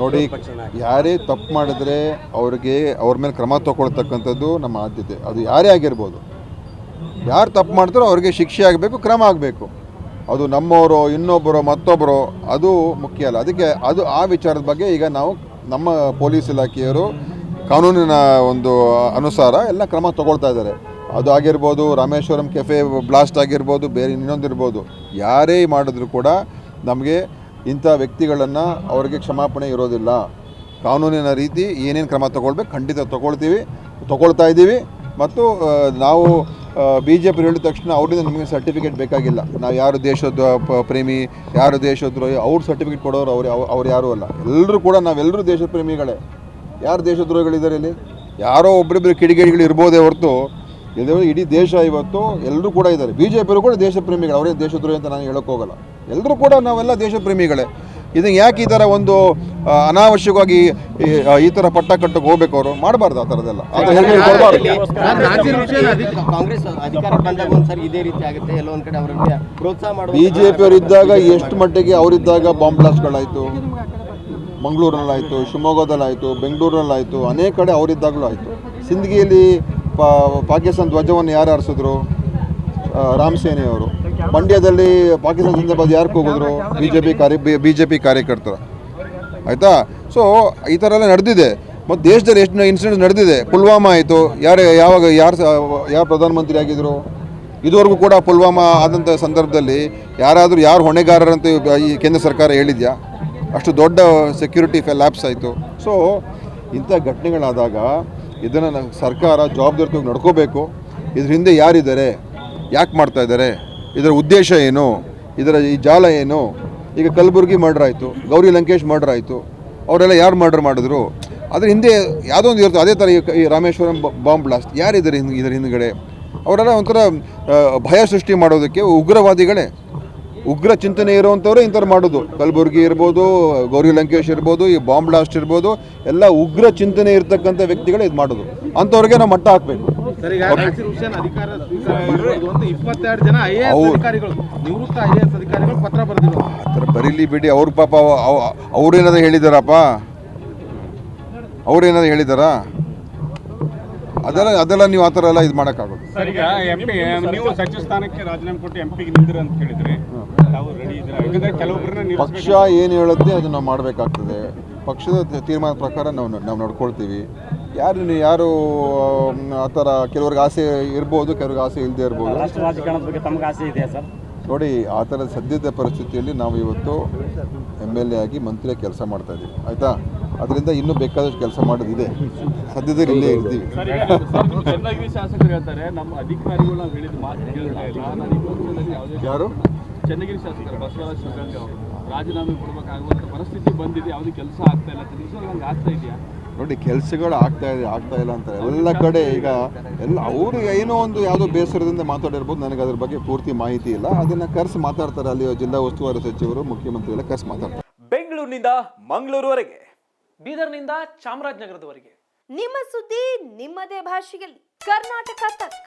ನೋಡಿ. ಯಾರೇ ತಪ್ಪು ಮಾಡಿದ್ರೆ ಅವ್ರಿಗೆ ಅವ್ರ ಮೇಲೆ ಕ್ರಮ ತಗೊಳ್ತಕ್ಕಂಥದ್ದು ನಮ್ಮ ಆದ್ಯತೆ. ಅದು ಯಾರೇ ಆಗಿರ್ಬೋದು. ಯಾರು ತಪ್ಪು ಮಾಡ್ತಾರೋ ಅವ್ರಿಗೆ ಶಿಕ್ಷೆ ಆಗಬೇಕು ಕ್ರಮ ಆಗಬೇಕು. ಅದು ನಮ್ಮವರು ಇನ್ನೊಬ್ಬರು ಮತ್ತೊಬ್ಬರು ಅದು ಮುಖ್ಯ ಅಲ್ಲ. ಅದಕ್ಕೆ ಅದು ಆ ವಿಚಾರದ ಬಗ್ಗೆ ಈಗ ನಾವು ನಮ್ಮ ಪೊಲೀಸ್ ಇಲಾಖೆಯವರು ಕಾನೂನಿನ ಒಂದು ಅನುಸಾರ ಎಲ್ಲ ಕ್ರಮ ತಗೊಳ್ತಾ ಇದ್ದಾರೆ. ಅದು ಆಗಿರ್ಬೋದು ರಾಮೇಶ್ವರಂ ಕೆಫೆ ಬ್ಲಾಸ್ಟ್ ಆಗಿರ್ಬೋದು ಬೇರೆ ಇನ್ನೊಂದಿರ್ಬೋದು. ಯಾರೇ ಮಾಡಿದ್ರು ಕೂಡ ನಮಗೆ ಇಂಥ ವ್ಯಕ್ತಿಗಳನ್ನು ಅವರಿಗೆ ಕ್ಷಮಾಪಣೆ ಇರೋದಿಲ್ಲ. ಕಾನೂನಿನ ರೀತಿ ಏನೇನು ಕ್ರಮ ತಗೊಳ್ಬೇಕು ಖಂಡಿತ ತಗೊಳ್ತೀವಿ, ತಗೊಳ್ತಾ ಇದ್ದೀವಿ. ಮತ್ತು ನಾವು ಬಿ ಜೆ ಪಿ ಹೇಳಿದ ತಕ್ಷಣ ಅವರಿಂದ ನಮಗೆ ಸರ್ಟಿಫಿಕೇಟ್ ಬೇಕಾಗಿಲ್ಲ. ನಾವು ಯಾರು ದೇಶದ ಪ್ರೇಮಿ, ಯಾರು ದೇಶದ್ರೋಹಿ, ಅವ್ರ ಸರ್ಟಿಫಿಕೇಟ್ ಕೊಡೋರು ಅವ್ರು ಅವ್ರು ಯಾರೂ ಅಲ್ಲ. ಎಲ್ಲರೂ ಕೂಡ ನಾವೆಲ್ಲರೂ ದೇಶದ ಪ್ರೇಮಿಗಳೇ. ಯಾರು ದೇಶದ್ರೋಹಿಗಳಿದ್ದಾರೆ ಇಲ್ಲಿ? ಯಾರೋ ಒಬ್ಬರಿಬ್ಬರು ಕಿಡಿಗೇಡಿಗಳು ಇರ್ಬೋದೇ ಹೊರತು ಇಡೀ ದೇಶ ಇವತ್ತು ಎಲ್ಲರೂ ಕೂಡ ಇದ್ದಾರೆ. ಬಿ ಜೆ ಪಿಯವರು ಕೂಡ ದೇಶ ಪ್ರೇಮಿಗಳು, ಅವರೇ ದೇಶದ್ರೋಹಿ ಅಂತ ನಾನು ಹೇಳೋಕೆ ಹೋಗಲ್ಲ ಎಲ್ಲರೂ ಕೂಡ ನಾವೆಲ್ಲ ದೇಶ ಪ್ರೇಮಿಗಳೇ ಇದನ್ನು ಯಾಕೆ ಈ ಥರ ಒಂದು ಅನಾವಶ್ಯಕವಾಗಿ ಈ ಥರ ಪಟ್ಟ ಕಟ್ಟಕ್ಕೆ ಹೋಗ್ಬೇಕು ಅವರು? ಮಾಡಬಾರ್ದು ಆ ಥರದೆಲ್ಲ ಬಿ ಜೆ ಪಿಯವರು ಇದ್ದಾಗ ಎಷ್ಟು ಮಟ್ಟಿಗೆ ಅವರಿದ್ದಾಗ ಬಾಂಬ್ ಬ್ಲಾಸ್ಟ್ಗಳಾಯಿತು ಮಂಗಳೂರಿನಲ್ಲಾಯಿತು, ಶಿವಮೊಗ್ಗದಲ್ಲಾಯಿತು, ಬೆಂಗಳೂರಿನಲ್ಲಾಯಿತು, ಅನೇಕ ಕಡೆ ಅವರಿದ್ದಾಗಲೂ ಆಯಿತು. ಸಿಂದಗಿಯಲ್ಲಿ ಪಾಕಿಸ್ತಾನ ಧ್ವಜವನ್ನು ಯಾರು ಹಾರಿಸಿದ್ರು? ರಾಮ್ ಸೇನೆಯವರು. ಮಂಡ್ಯದಲ್ಲಿ ಪಾಕಿಸ್ತಾನ ಸಂದರ್ಭದಲ್ಲಿ ಯಾರು ಹೋಗಿದ್ರು ಬಿ ಜೆ ಪಿ ಕಾರ್ಯ ಬಿ ಜೆ ಪಿ ಕಾರ್ಯಕರ್ತರು. ಆಯಿತಾ? ಸೊ ಈ ಥರ ಎಲ್ಲ ನಡೆದಿದೆ. ಮತ್ತು ದೇಶದಲ್ಲಿ ಎಷ್ಟು ಇನ್ಸಿಡೆಂಟ್ಸ್ ನಡೆದಿದೆ? ಪುಲ್ವಾಮಾ ಆಯಿತು. ಯಾರು ಯಾವಾಗ ಯಾರು ಯಾರು ಪ್ರಧಾನಮಂತ್ರಿ ಆಗಿದ್ರು? ಇದುವರೆಗೂ ಕೂಡ ಪುಲ್ವಾಮಾ ಆದಂಥ ಸಂದರ್ಭದಲ್ಲಿ ಯಾರಾದರೂ ಯಾರು ಹೊಣೆಗಾರರಂತ ಈ ಕೇಂದ್ರ ಸರ್ಕಾರ ಹೇಳಿದ್ಯಾ? ಅಷ್ಟು ದೊಡ್ಡ ಸೆಕ್ಯೂರಿಟಿ ಲ್ಯಾಬ್ಸ್ ಆಯಿತು. ಸೊ ಇಂಥ ಘಟನೆಗಳಾದಾಗ ಇದನ್ನು ಸರ್ಕಾರ ಜವಾಬ್ದಾರಿಯಾಗಿ ನಡ್ಕೋಬೇಕು. ಇದ್ರ ಹಿಂದೆ ಯಾರಿದ್ದಾರೆ? ಯಾಕೆ ಮಾಡ್ತಾ ಇದ್ದಾರೆ? ಇದರ ಉದ್ದೇಶ ಏನು? ಇದರ ಈ ಜಾಲ ಏನು? ಈಗ ಕಲಬುರ್ಗಿ ಮರ್ಡರ್ ಆಯಿತು, ಗೌರಿ ಲಂಕೇಶ್ ಮರ್ಡರ್ ಆಯಿತು, ಅವರೆಲ್ಲ ಯಾರು ಮರ್ಡರ್ ಮಾಡಿದ್ರು? ಅದ್ರ ಹಿಂದೆ ಯಾವುದೋ ಒಂದು ಇರ್ತದೆ ಅದೇ ಥರ ಈ- ರಾಮೇಶ್ವರಂ ಬಾಂಬ್ ಬ್ಲಾಸ್ಟ್ ಯಾರಿದ್ದಾರೆ ಹಿಂದೆ, ಇದರ ಹಿಂದ್ಗಡೆ? ಅವರೆಲ್ಲ ಒಂಥರ ಭಯ ಸೃಷ್ಟಿ ಮಾಡೋದಕ್ಕೆ ಉಗ್ರವಾದಿಗಳೇ. ಉಗ್ರ ಚಿಂತನೆ ಇರುವಂಥವ್ರೆ ಇಂಥವ್ರು ಮಾಡೋದು. ಕಲಬುರ್ಗಿ ಇರ್ಬೋದು, ಗೌರಿ ಲಂಕೇಶ್ ಇರ್ಬೋದು, ಈ ಬಾಂಬ್ ಬ್ಲಾಸ್ಟ್ ಇರ್ಬೋದು, ಎಲ್ಲ ಉಗ್ರ ಚಿಂತನೆ ಇರ್ತಕ್ಕಂಥ ವ್ಯಕ್ತಿಗಳೇ ಇದು ಮಾಡೋದು. ಅಂಥವ್ರಿಗೆ ನಾವು ಮಟ್ಟ ಹಾಕಬೇಕು. ಥರ ಬರೀಲಿ ಬಿಡಿ ಅವ್ರ ಪಾಪ ಅವ್- ಅವ್ರೇನಾದ್ರು ಹೇಳಿದಾರಪ್ಪ? ಅವ್ರೇನಾದ್ರು ಹೇಳಿದಾರಾ? ಅದೆಲ್ಲ ಅದೆಲ್ಲ ನೀವು ಆ ಥರ ಎಲ್ಲ ಇದು ಮಾಡೋಕ್ಕಾಗೋದು. ಸರ್ ಈಗ ಎಂ ಪಿ ನೀವು ಸಚಿವ ಸ್ಥಾನಕ್ಕೆ ರಾಜೀನಾಮೆ ಕೊಟ್ಟು ಎಂ ಪಿಗೆ ನಿಂದಿರ ಅಂತ ಹೇಳಿದ್ರೆ ತಾವು ರೆಡಿ ಇದ್ದೀರಾ? ಯಾಕಂದ್ರೆ ಕೆಲವೊಬ್ಬರನ್ನ ಪಕ್ಷ ಏನು ಹೇಳುತ್ತೆ ಅದನ್ನು ಮಾಡಬೇಕಾಗ್ತದೆ. ಪಕ್ಷದ ತೀರ್ಮಾನ ತೀರ್ಮಾನದ ಪ್ರಕಾರ ನಾವು ನಾವು ನೋಡ್ಕೊಳ್ತೀವಿ. ಯಾರು ಯಾರು ಆ ಥರ ಕೆಲವ್ರಿಗೆ ಆಸೆ ಇರ್ಬೋದು ಕೆಲವ್ರಿಗೆ ಆಸೆ ಇಲ್ಲದೆ ಇರ್ಬೋದು. ರಾಷ್ಟ್ರ ರಾಜಕಾರಣದ ಬಗ್ಗೆ ತಮಗೆ ಆಸೆ ಇದೆಯಾ ಸರ್? ನೋಡಿ ಆ ಥರ ಸದ್ಯದ ಪರಿಸ್ಥಿತಿಯಲ್ಲಿ ನಾವು ಇವತ್ತು ಎಂ ಎಲ್ ಎ ಆಗಿ ಮಂತ್ರಿಯಾಗಿ ಕೆಲಸ ಮಾಡ್ತಾ ಇದ್ದೀವಿ. ಆಯಿತಾ? ಅದರಿಂದ ಇನ್ನೂ ಬೇಕಾದಷ್ಟು ಕೆಲಸ ಮಾಡೋದಿದೆ. ಸದ್ಯದಲ್ಲಿ ಇಲ್ಲೇ ಇರ್ತೀವಿ ಚನ್ನಗಿರಿ ಶಾಸಕರು ಹೇಳ್ತಾರೆ ನಮ್ಮ ಅಧಿಕಾರಿಗಳು ಹೇಳಿದ ಮಾತು ಕೇಳ್ತಾ ಇಲ್ಲ ನಾನು ಪಕ್ಷದಲ್ಲಿ ಯಾವುದೇ ಯಾರು? ಚನ್ನಗಿರಿ ಶಾಸಕರು ಬಸವರಾಜ ಶಿವಗಂಗ ಅವರು ರಾಜೀನಾಮೆ ಕೊಡಬೇಕಾಗುವಂಥ ಪರಿಸ್ಥಿತಿ ಬಂದಿದೆ ಯಾವುದೇ ಕೆಲಸ ಆಗ್ತಾ ಇಲ್ಲ. ಅಂತ ನಂಗೆ ಹಂಗೆ ಆಗ್ತಾ ಇದೆಯಾ? ನೋಡಿ ಕೆಲಸಗಳು ಆಗ್ತಾ ಇದೆ ಆಗ್ತಾ ಇಲ್ಲ ಅಂತ ಎಲ್ಲ ಕಡೆ ಈಗ ಎಲ್ಲ ಅವರು ಏನೋ ಒಂದು ಯಾವುದೋ ಬೇಸರದಿಂದ ಮಾತಾಡಿರ್ಬೋದು. ನನಗೆ ಅದ್ರ ಬಗ್ಗೆ ಪೂರ್ತಿ ಮಾಹಿತಿ ಇಲ್ಲ. ಅದನ್ನು ಕರೆಸಿ ಮಾತಾಡ್ತಾರೆ ಅಲ್ಲಿ ಜಿಲ್ಲಾ ಉಸ್ತುವಾರಿ ಸಚಿವರು ಮುಖ್ಯಮಂತ್ರಿ ಎಲ್ಲ ಕರೆಸಿ ಮಾತಾಡ್ತಾರೆ. ಬೆಂಗಳೂರಿನಿಂದ ಮಂಗಳೂರುವರೆಗೆ. ಬೀದರ್ನಿಂದ ಚಾಮರಾಜನಗರದವರೆಗೆ. ನಿಮ್ಮ ಸುದ್ದಿ ನಿಮ್ಮದೇ ಭಾಷೆಯಲ್ಲಿ. ಕರ್ನಾಟಕ ತಕ್.